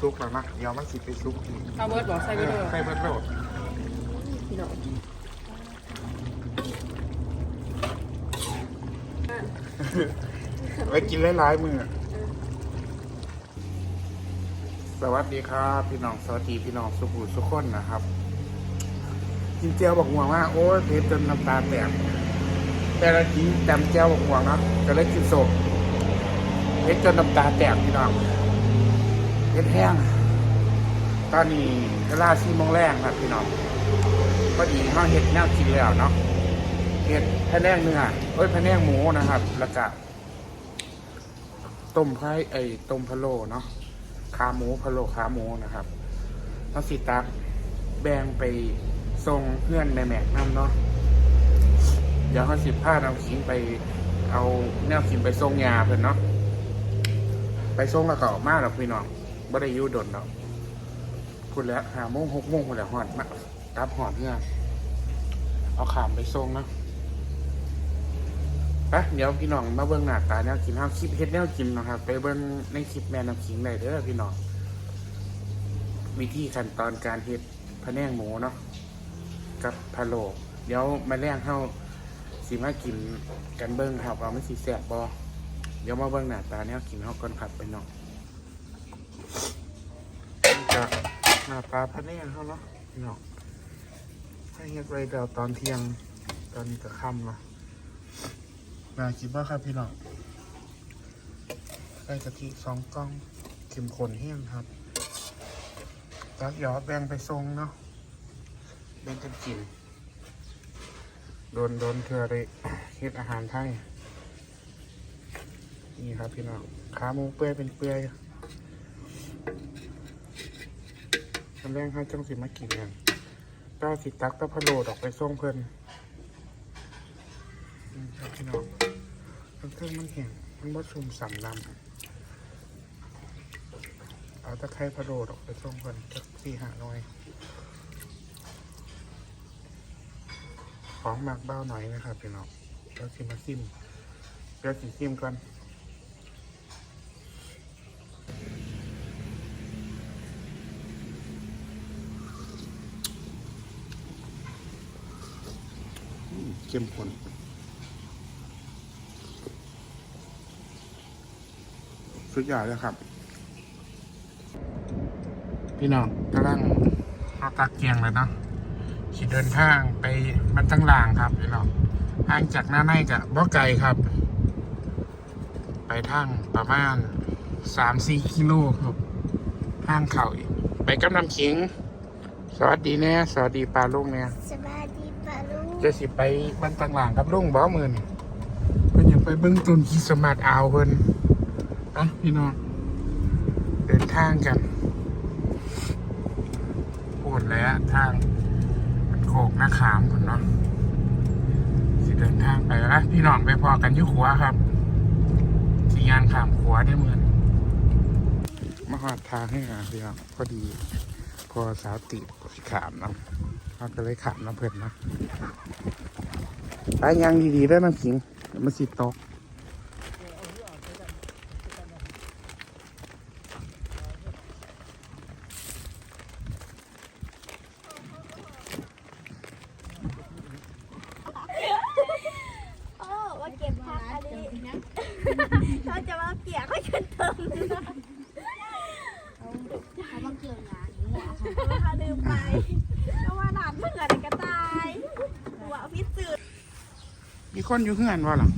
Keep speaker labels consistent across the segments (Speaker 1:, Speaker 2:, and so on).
Speaker 1: ซุกแล้วนะเดี๋ยวมันสิไปซุกอีก
Speaker 2: เอาเบิร์ดบอกใส่ไปเลย
Speaker 1: ใส่เบิดโหลด
Speaker 2: พี่น้อง
Speaker 1: ไว้กินหลายๆมือสวัสดีครับพี่น้องสวัสดีพี่น้องสุขุมสุขคนนะครับ กินเจียวบอกห่วงว่าโอ้ยเผ็ดจนน้ำตาแตกแต่ละทีจำเจียวบอกห่วงเนาะก็เลยกินสดเผ็ดจนน้ำตาแตกพี่น้อง เผ็ดแห้ง ตอนนี้เวลาสี่โมงแรกครับพี่น้องพอดีเขาเห็ดแนวกินแล้วเนาะเห็ดพะแนงเนื้อเอ้ยพะแนงหมูนะครับ แล้วก็ต้มไข่ไอ้ต้มพะโล้เนาะขาหมูพะโล้ขาหมูนะครับเขาสิตักแบ่งไปส่งเพื่อนในแม็กน้ำเนาะเดี๋ยวเขาสิพาเอาขิงไป เอาแนวขิงไปส่งยาเพื่อนเนาะไปส่งแล้วก็ออกมาหรอกพี่น้อง บ่ได้อยู่ดนเนาะพูดแล้วหาโมงหกโมงพูดแล้วหอดมากลับหอดเนี่ยเอาขามไปส่งเนาะไปเดี๋ยวพี่น้องมาเบิ้งหน้าตาแนวกินห้าคลิปเฮ็ดแนวกินนะครับ ไปเบิ้งในคลิปแม่น้ำขิงได้เด้อพี่น้องวิธีขั้นตอนการเฮ็ดพะแนงหมูเนาะกับพะโลเดี๋ยวมาแรงเข้าสิมากินกันเบิ้งครับว่ามันสิแซ่บบ่เดี๋ยวมาเบิ้งหน้าตาแนวกินเฮาก่อนครับไปน้อง จะหน้าตาพะเนียงเขาเนาะพี่น้องให้เฮ็ดไว้เดี๋ยวตอนเที่ยง ตอนนี้ก็ค่ำละนาคิดว่าครับพี่น้องใส่กะทิสองกล่องเข็มข้นแห้งครับจักหยอดแบ่งไปทรงเนาะแบ่งกันกินโดนโดนเธอเลยเฮ็ดอาหารไทยนี่ครับพี่น้องขาหมูเปื่อยเป็นเปื่อย ตอนแรกให้จังสิมากินกันก็สิตักตะพะโลดออกไปส่งเพิ่นอืมครับพี่น้องมันเครื่องมันแห้งมันบ่ชุ่มสำลำเอาตะไคร้พะโลดออกไปส่งเพิ่นจักสี่หาหน่อยของหมักเบ้าหน่อยนะครับพี่น้องแล้วสิมาซิมเดี๋ยวสิซิมก่อน เข้มข้นสุดยอดเลยครับ พี่น้องกำลังเอาตักเกียงเลยเนาะขี่เดินทางไปบรรทังลางครับพี่น้องห่างจากหน้าในกับบ่ไกลครับ ไปทางประมาณสามสี่กิโลครับห้างเขาอีกไปกำนำขิง สวัสดีแน่สวัสดีปลาลูกเนี่ย
Speaker 3: สวัสดีปาลุง
Speaker 1: จะสิไปบ้านต่างหลังกับลุงบ่มื่นเพิ่นอยากไปเบิ่งต้นคริสต์มาสอาวเพิ่นอะพี่น้องเดินทางกันปวดแล้วทางโขกหน้าขามคนเนาะสิเดินทางไปแล้วนะพี่น้องไปพอกันยุขัวครับสีงานขามขัวได้เหมือนมาหอดทางให้อะพี่น้องพอดี พอสาวติดขามเนาะ เราก็เลยขามน้ำเพิ่นนาะไปยังดีๆได้มันสิงมันสิตก
Speaker 3: 哦โอ้ว่าเก็บผักอันนี้เขาจะมาเกี่ยเขาจนเติมเขามาเกี่ยวงานนี้เขาลืมไปเพราะว่าหลานเพื่อนกระต่ายหัวพิษสื่อ
Speaker 1: มีคนอยู่เฮือนว่าหรอ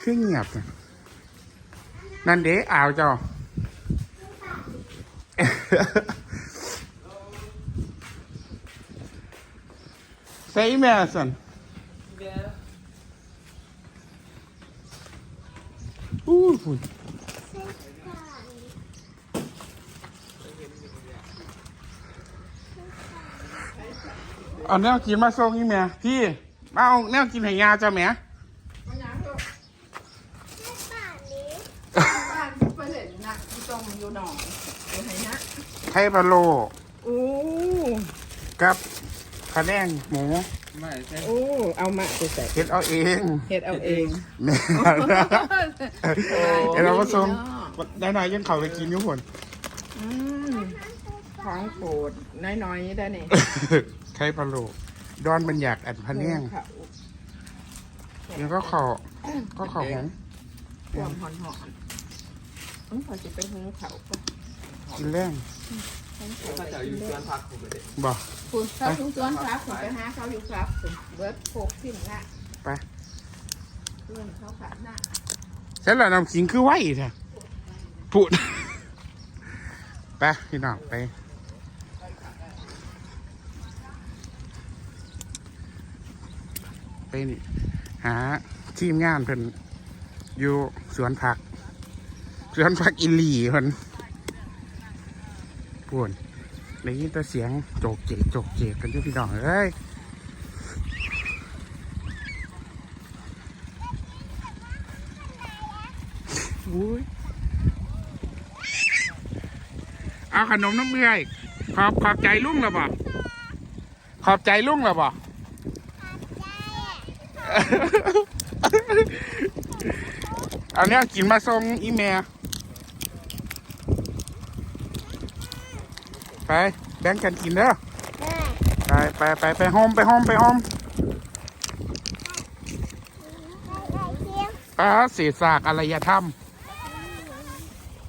Speaker 1: คือเงียบอะนั่นเด้อ่าวเจ้าใส่แม่สันอู้ฝุ่น เอาแนวกินมาส่งนี่แม่พี่มาเอาแนวกินให้ยาจ้าแม่
Speaker 3: ป่านนี้
Speaker 2: บ้านไปเห็นนะที่ตรงอยู่หนองอยู่ไหนนะ
Speaker 1: ไข่พะโล
Speaker 2: โอ้
Speaker 1: กับคะแนงหมู
Speaker 4: ไม่ใช่
Speaker 2: โอ้เอามาไปใส่
Speaker 1: เฮ็ดเอาเอง
Speaker 2: เฮ็ดเอาเอง
Speaker 1: แม่เดี๋ยวเราก็ส่งได้หน่อยยังเขาไปกินอยุคน
Speaker 2: อืมของโปรดน้อยๆได้นี่
Speaker 1: ใช้ปลาโลกดอนมันอยากอัดพันแห้ง
Speaker 2: เขา
Speaker 1: แล้วก็ขอก็ขอของ
Speaker 2: ความหอนหอนๆอืมพอจะไปหุงเขาวก็
Speaker 1: กินแรง
Speaker 4: ถ้าจะอยู่สวนพักผมไปเด็
Speaker 1: บอก
Speaker 2: คุณเขาทุกสวนครับผมไปหาเขาอยู่ครับผมเบิร์ดโคกทิ้งละ
Speaker 1: ไป
Speaker 2: เรื่องเขาขาดหน้า
Speaker 1: ใช่แล้วน้ำขิงคือไหวแท้พูดไปพี่น้องไป ไปนี่ หาทีมงานเพิ่นอยู่สวนผัก สวนผักอิลีเพิ่นพูดได้ยินแต่เสียงโจกเจกโจกเจกกันอยู่พี่น้องเอ้ยอุ้ยเอาขนมน้ำเมื่อยขอบขอบใจลุงแล้วบ่ขอบใจลุงแล้วบ่ อันนี้กินมาส่งอีเมลไปแบ่งกันกินเด้อไปไปไปไปโฮมไปโฮมไปโฮมป้าเศษซากอารอยธรรม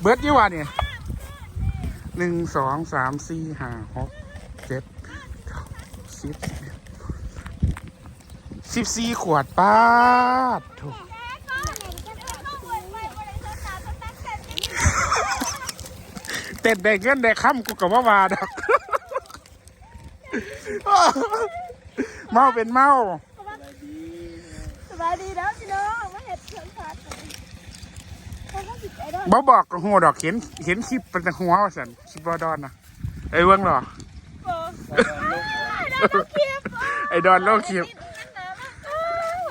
Speaker 1: เบิร์ดยี่ว่าเนี่ยหนึ่งสองสามสี่ห้าหกเจ็ดเก้าสิบ สิบสี่ขวดป้าดโถูกเต็ดได้เงินได้ค่ำกูกับว่าวาดอกเมาเป็นเมา
Speaker 3: สบายดีแล้วพี่น้องมาเห็ดเถื่อนสัตว์เขาก็สิใจด้วย
Speaker 1: บ่บอกกับหัวดอกเห็นเห็นคลิปเป็นแต่หัวว่าสันคลิปบอดอนนะไอ้เวิ้งเหรอไอ้ดอนโลกคลิป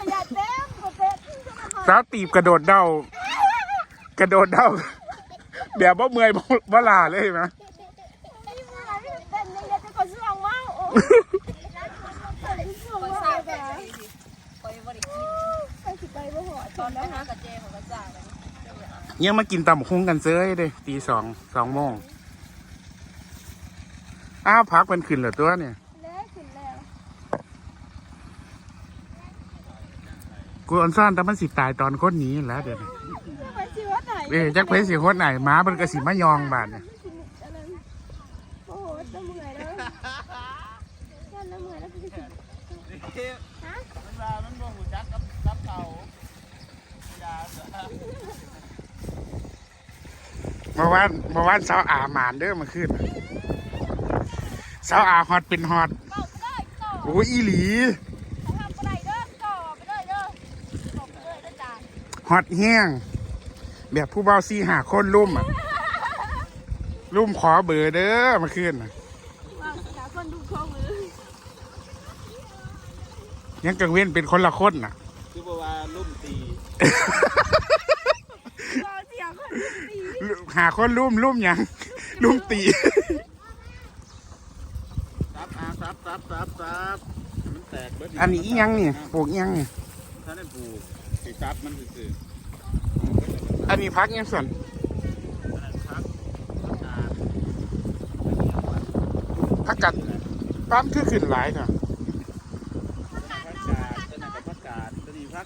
Speaker 3: อย่าเต้มกดเต้ม
Speaker 1: สาวตีบกระโดดเด้ากระโดดเด้าแบบบ่เมื่อยบ่ลาเลยนะ
Speaker 3: ยังจะกดช่วงว้าวช่วงว้าวแบบไหัวตอนนะคะ
Speaker 1: ยังมากินตำบักคุ้งกันเซ้ยเลยตีสองสองโมงอ้าวพักมันขึ้นเหรอตัวเนี่ย
Speaker 3: แล้วขึ้นแล้ว
Speaker 1: กูออนซ่อนแต่มันสิตายตอนคนหนี้แหล้วเดี๋ยวนี้
Speaker 3: ไปสิว่าไหน
Speaker 1: เอ้ยจักเพสิคนไหนหม้ามันก็สิมายองบาดเนี่ย
Speaker 3: โอ้โหจะเมื่อยแล้วจะเมื่อยแล้วพี่สิ
Speaker 4: มันว่ามันบ่หูจักกับกับเขายา
Speaker 1: เมื่อวานเมื่อวานสาวอาหมานเด้อมาขึ้นสาวอาฮอตเป็นฮอต
Speaker 3: เป่าไปเลยต่อ
Speaker 1: โอ้ยอีหลี
Speaker 3: ทำไปเลยเด้อต่อไปเลยเด้อต่อไปเลยเด้อจ้า
Speaker 1: ฮอตแห้ง แบบผู้เบาซีหาคนลุ่มอะ ลุ่มขอเบอร์เด้อมาขึ้นน่ะ
Speaker 3: ว่าหาคนดูข้อมือ
Speaker 1: ยังกังเว้นเป็นคนละคนน่ะ
Speaker 4: คือบอกว่าลุ่มตี
Speaker 3: รอเสียงคนดี
Speaker 1: หาคนลุ่มลุ่มหยังลุ่มตี
Speaker 4: ซับอาซับซับซับซับมันแตกเบิด
Speaker 1: อันนี้อีหยังนี่ปลูกอีหยังนี่
Speaker 4: ถ้าได้ปลูกสิซับมันซื่อ
Speaker 1: อันนี้พักยังส่วน
Speaker 4: ๆอันนั้นพักอ่า
Speaker 1: พักกัดปั๊มคือขึ้นหลายค่ะ
Speaker 4: พักกาดตัวนั้นกับพักกาดตัวนี้พัก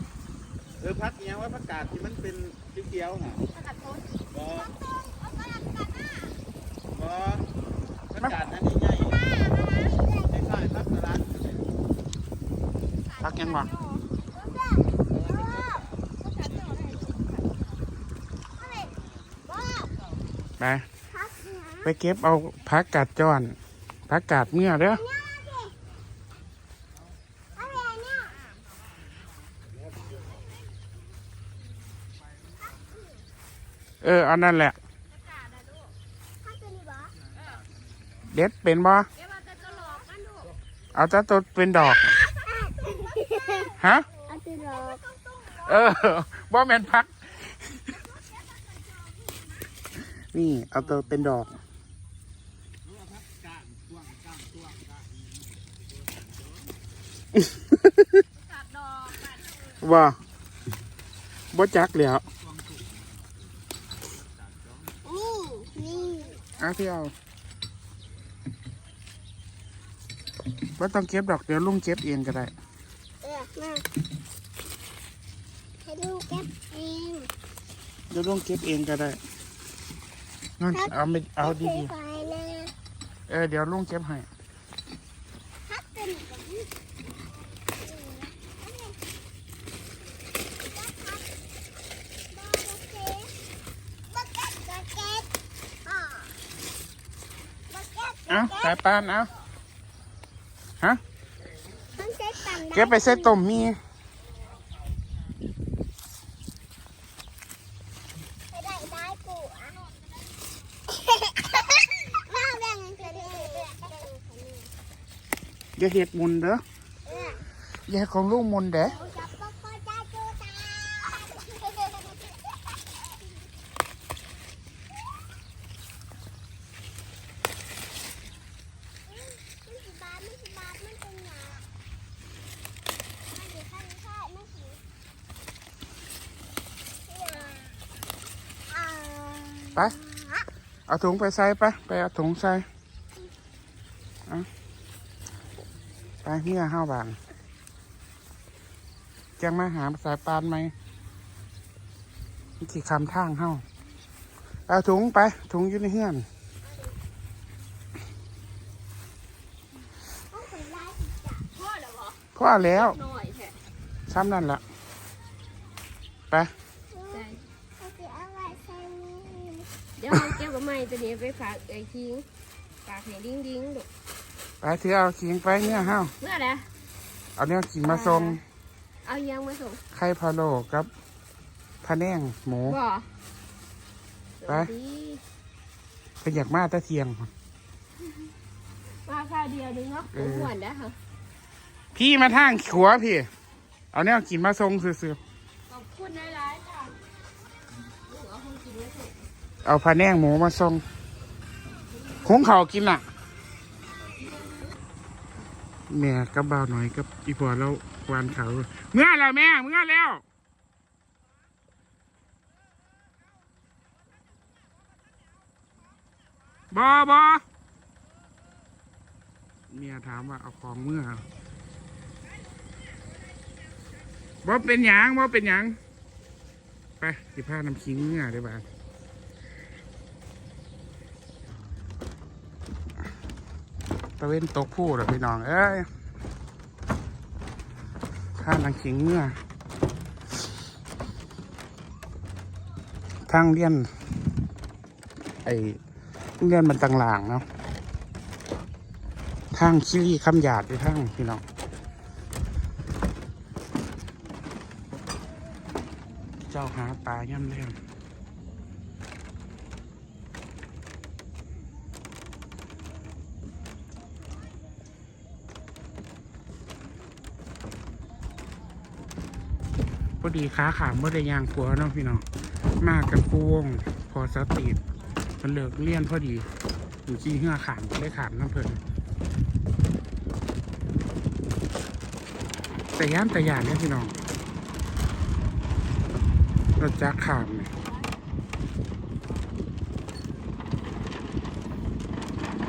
Speaker 4: เออพักเนี้ยว่าพักกาดที่มันเป็นเขียวๆฮะบ่บ่พักกาดอันนี้ใหญ่คล้ายๆพักสลัด
Speaker 1: พักยังวะ ไปไปเก็บเอาพักกัดจอนพักกาดเมื่อเด้อเอออันนั้นแหละ เด็ดเป็นบ่เอาแต่ตัวเป็นดอก ฮะ
Speaker 3: อาติรอก
Speaker 1: เออว่าแมนพัก นี่เอาตัวเป็นดอกอ
Speaker 3: กัดดอกกัด
Speaker 1: ว่าบ่จักแล้ว
Speaker 3: นี่นี่
Speaker 1: เอาพี่เอาว่าต้องเก็บดอกเดี๋ยวลุงเก็บเองก็ได้
Speaker 3: เออมาให้ลูกเก็บเอง
Speaker 1: เดี๋ยวลุงเก็บเองก็ได้ นั่นเอาไม่เอาดี
Speaker 3: ไปนะ
Speaker 1: ๆเออเดี๋ยวลุงเก็บให้
Speaker 3: ถ้าเป็นแบบนี้บักเก็ตบักเก็ตอ่าบักเก็ต
Speaker 1: เอาสายปานเอาฮะ
Speaker 3: ต้องใช้ตำได้
Speaker 1: เก็บไปใส่ต้มมี
Speaker 3: ไปได้ได้กูอะมาแบ่งกันเลย
Speaker 1: อย่าเห็ดมุนเด้อ
Speaker 3: เออ
Speaker 1: อย่าให้ของลุงมุนเด้อ
Speaker 3: เอาจับปะปะจ้าจูตามันสิบาทมันสิบาทมันเป็นหยามันสิข้างข้างมันสิหยาอ่า
Speaker 1: ไป เอาถุงไปใส่ไป ไปเอาถุงใส่เอาไป เมื่อห้าบานจังมาหาสายปานไหมที่คำทางเฮ้าเอาถุงไป ถุงอยู่ในเฮือน
Speaker 2: พ่อ
Speaker 1: แล้วซ้ำนั่นละไป
Speaker 3: เดี๋
Speaker 2: ยวเอาเก็บกับไม้ตัวนี้ไปฝากเอ้ยคิงฝากให้ดิ้งดิ้งลู
Speaker 1: ไปถือเอาขิงไปเนี่ยเฮ้า
Speaker 2: เมื่อไหร่
Speaker 1: เอาเนี่ยขิงมาส่ง
Speaker 2: เอายังมาส่ง
Speaker 1: ไข่พะโล้กับพะแนงหมู
Speaker 2: บ่
Speaker 1: ไป
Speaker 2: สวัสดี
Speaker 1: เป็นอยากมาแตะเทียง
Speaker 2: มาข้าวเดียวนึงเนาะ
Speaker 1: เอ
Speaker 2: ผม
Speaker 1: อ
Speaker 2: หวนได้ค่ะ
Speaker 1: พี่มาทางขัวพี่ เอาเนี่ยขิงมาส่งซื้อ
Speaker 2: ขอบคุณหลายๆจ้ะลูกเอาคนกินไว้เถอะ
Speaker 1: ๆเอาพะแนงหมูมาส่งหุงเขาวกินอะ แม่กับบ่าวหน่อยกับอีพอแล้ววานเขาเมื่อแล้วแม่เมื่อแล้วบอบอเมียถามว่าเอาของเมื่อบ่เป็นหยังบ่เป็นหยังไปสิพาน้ำคิงเมื่อได้บ้าง ตะเว้นตกผู้เหรอพี่น้อง เอ้ยข้าน้ำคิงเมื่อทางเลียน ไอเลียนมันต่างหลางเนาะทางขี้รีคำหยาดไปทางพี่น้องเจ้าหาปลาย่ำเลี้ยง อดีขาขาเมื่อได้ยางกลัวเนาะพี่น้องมากกันปูวงพอสตีดมันเลิกเลี่ยนพอดี อยู่ที่เหือขามได้ขามน้ำเพลินแต่ย่านแต่ยานเนี่ยพี่น้องเรถจักรขามเนี่ย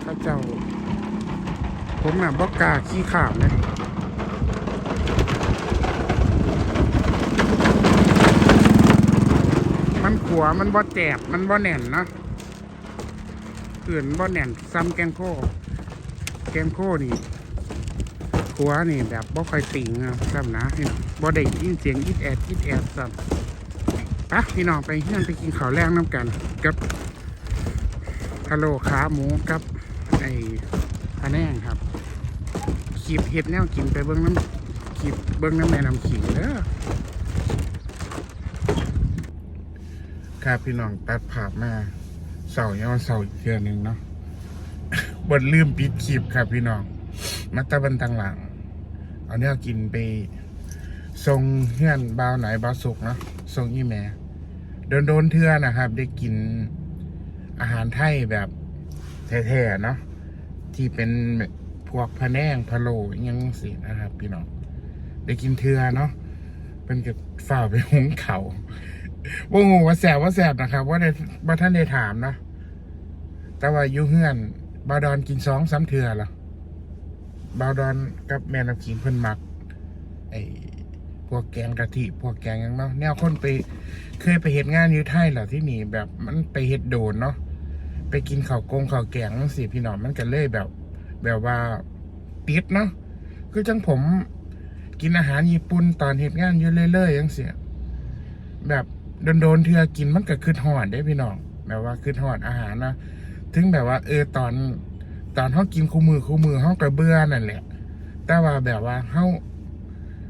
Speaker 1: ถ้าเจ้าผมน่ะบอกกาขี้ขามเลย มันขัวมันบ่แจบมันบ่แน่นนะเขื่อนบ่แน่นซ้ำแกงโคแกงโคนี่ขัวนี่แบบบ่ค่อยติ่งอะซ้ำนะพี่น้องบ่ได้ยินเสียงอิดแอดอิดแอดซ้ำปะพี่น้องไปเฮือนไปกินข้าวแรงน้ำกันกับพะโลขาหมูกับไอ้พะแนงครับขีบเห็ดแนวกินไปเบิ้งน้ำขีบเบิ้งน้ำแม่น้ำขิงเด้อ ครับพี่น้องตัดภาพมาเสาร์ยังเสาร์อีกเดือนหนึ่งเนาะบนลืมปิดคลิปครับพี่น้องมาตะบันตังหลัง เอาแนวกินไปทรงเฮือนบาวไหนบาวสุกเนาะทรงอีแม่โดนโดนเทื่อนะครับ ได้กินอาหารไทยแบบแท้ๆเนาะที่เป็นพวกพะแนงพะโลยังสินะครับ พี่น้องได้กินเทือเนาะเป็นกับฝ่าไปหงเขา ว่างูว่าแสบว่าแสบนะครับว่าได้ว่าท่านได้ถามนะแต่ว่ายุเฮือนบาวดอนกินสองสามเทือละบาวดอนกับแม่น้ำขิงเพิ่นมัก ไอ้พวกแกงกะทิพวกแกงยังเนาะแนวคนไปเคยไปเห็ดงานอยู่ไทยเหรอที่นี่แบบมันไปเห็ดโดนเนาะไปกินข้าวกงข้าวแกงสิพี่น้องมันก็เลยแบบ แบบว่าติดเนาะคือจังผมกินอาหารญี่ปุ่นตอนเห็ดงานอยู่เรื่อยๆยังเสียแบบ โดนๆเทือกินมันก็คือหอดได้พี่น้องแบบว่าคือหอดอาหารนะถึงแบบว่า เออตอน ตอนเขากินคู่มือคู่มือเขาก็เบื่อนั่นแหละ แต่ว่าแบบว่าเขา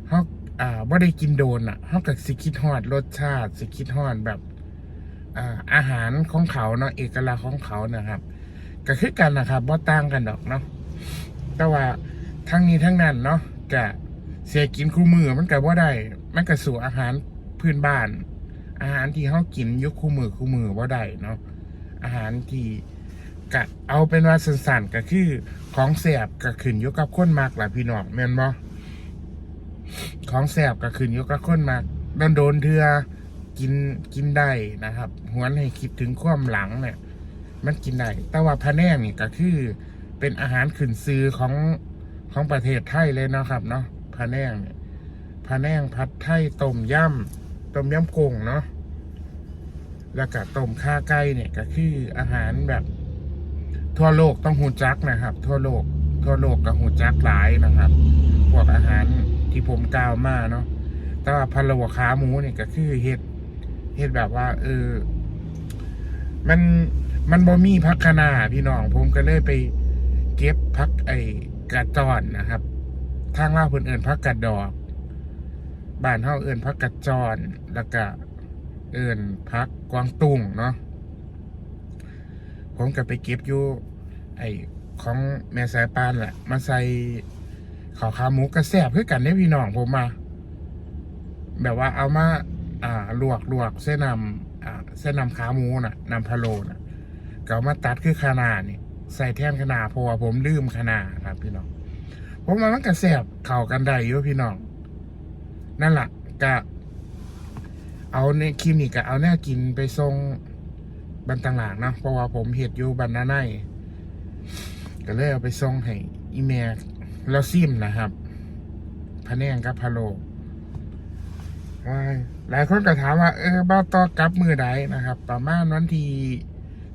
Speaker 1: เขาอ่าว่าได้กินโดนอะเขาก็สิคิดฮอดรสชาติ สิคิดฮอดแบบอ่าอาหารของเขาเนาะเอกลักษณ์ของเขานะครับ ก็คือกันนะครับว่าต่างกันดอกเนาะแต่ว่าทั้งนี้ทั้งนั้นเนาะกะเสียกินคู่มือมันก็ว่าได้มันก็สู่อาหารพื้นบ้าน อาหารที่เขากินยุคคู่มือคู่มือว่าได้เนาะอาหารที่กะเอาเป็นว่าสั้นๆก็คือของแสบก็ขึ้นยู่กับคนมากแหละพี่น้องแม่นบ่ของแสบก็ขึ้นยู่กับคนมากโดนโดนเทือกินกินได้นะครับหวนให้คิดถึงความหลังเนี่ยมันกินได้แต่ว่าพะแนงนี่ก็คือเป็นอาหารขึ้นซื้อของของประเทศไทยเลยเนาะครับเนาะพะแนงเนี่ยพะแนงผัดไทยต้มยำ ต้มยำกุ้งเนาะแล้วก็ต้มข้าไก่เนี่ยก็คืออาหารแบบ ทั่วโลกต้องหูจักนะครับ ทั่วโลก ทั่วโลกก็หูจักหลายนะครับ พวกอาหารที่ผมกล่าวมาเนาะแต่ว่าพะโล้ขาหมูเนี่ยก็คือเฮ็ดเฮ็ดแบบว่า เออ มันมันบ่มีพักคนาพี่น้อง ผมก็เลยไปเก็บพักไอ้กระจอนนะครับ ทางเล่าเพิ่นเอินพักกระดอก บ้านเฮาเอิ้นพักกระจอนแล้วก็เอิ้นพักกวางตุ้งเนาะผมก็ไปเก็บอยู่ไอ้ของแม่สายปานแหละมาใส่ข้าวขาหมูกระแซบคือกันเนี่ยพี่น้องผมมา แบบว่าเอามาอ่าลวกลวกเส้นนำอ่าเส้นนำขาหมูน่ะนำพะโลน่ะก็ามาตัดคือขนาดนี่ใส่แท่นขนาดเพราะว่าผมลืมขนาดครับพี่น้องผมว่ามันกระแสบเข้ากันได้อยู่พี่น้อง นั่นแหละก็เอาในคลินี้ก็เอาแน่กินไปทรงบันต่างหลางนะเพราะว่าผมเห็ดอยู่บันนาไนก็เลยเอาไปทรงให้อีเมลแล้วซิมนะครับพะแนงกับพะโลหลายคนก็ถามว่า เออบ้าต่อกลับมือใดนะครับ ประมาณวันที่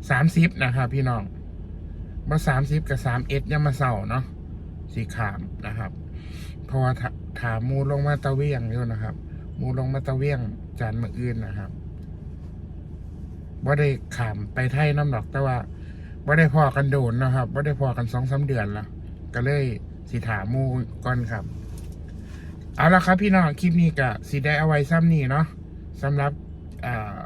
Speaker 1: สามสิบนะครับ พี่น้องมาสามสิบกับสามเอ็ดยังมาเสาเนาะสีขามนะครับ เพราะว่า ถามมูลงมาตะเวียงอยู่นะครับ มูลงมาตะเวียงจานมืออื่นนะครับว่าได้ขามไปไทยน้ำดอกแต่ว่าว่าได้พอกันโดนนะครับว่าได้พอกันสองสาเดือนละก็เลยสีถามมูก่อนครับ เอาละครับพี่น้องคลิปนี้ก็สีได้เอาไว้ซ้ำนี่เนาะสำหรับอ่า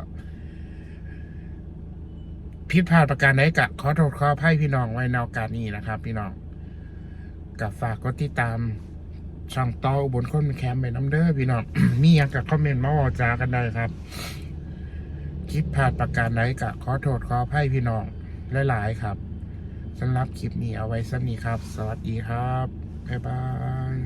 Speaker 1: ผิดพลาดประการใดกะขอโทษขออภัยพี่น้องไว้นโอกาสนี้นะครับ พี่น้องกับฝากกดติดตาม ช่องต่อบนคนเป็นแคมป์ไปน้ำเด้อพี่น้อง มีอยางกับคอมเมนต์มาอจากันได้ครับ คลิปพลาดประการใดกะขอโทษขออภัยพี่น้องหลายๆครับสำหรับคลิปนี้เอาไว้สักนี้ครับ สวัสดีครับ บ๊ายบาย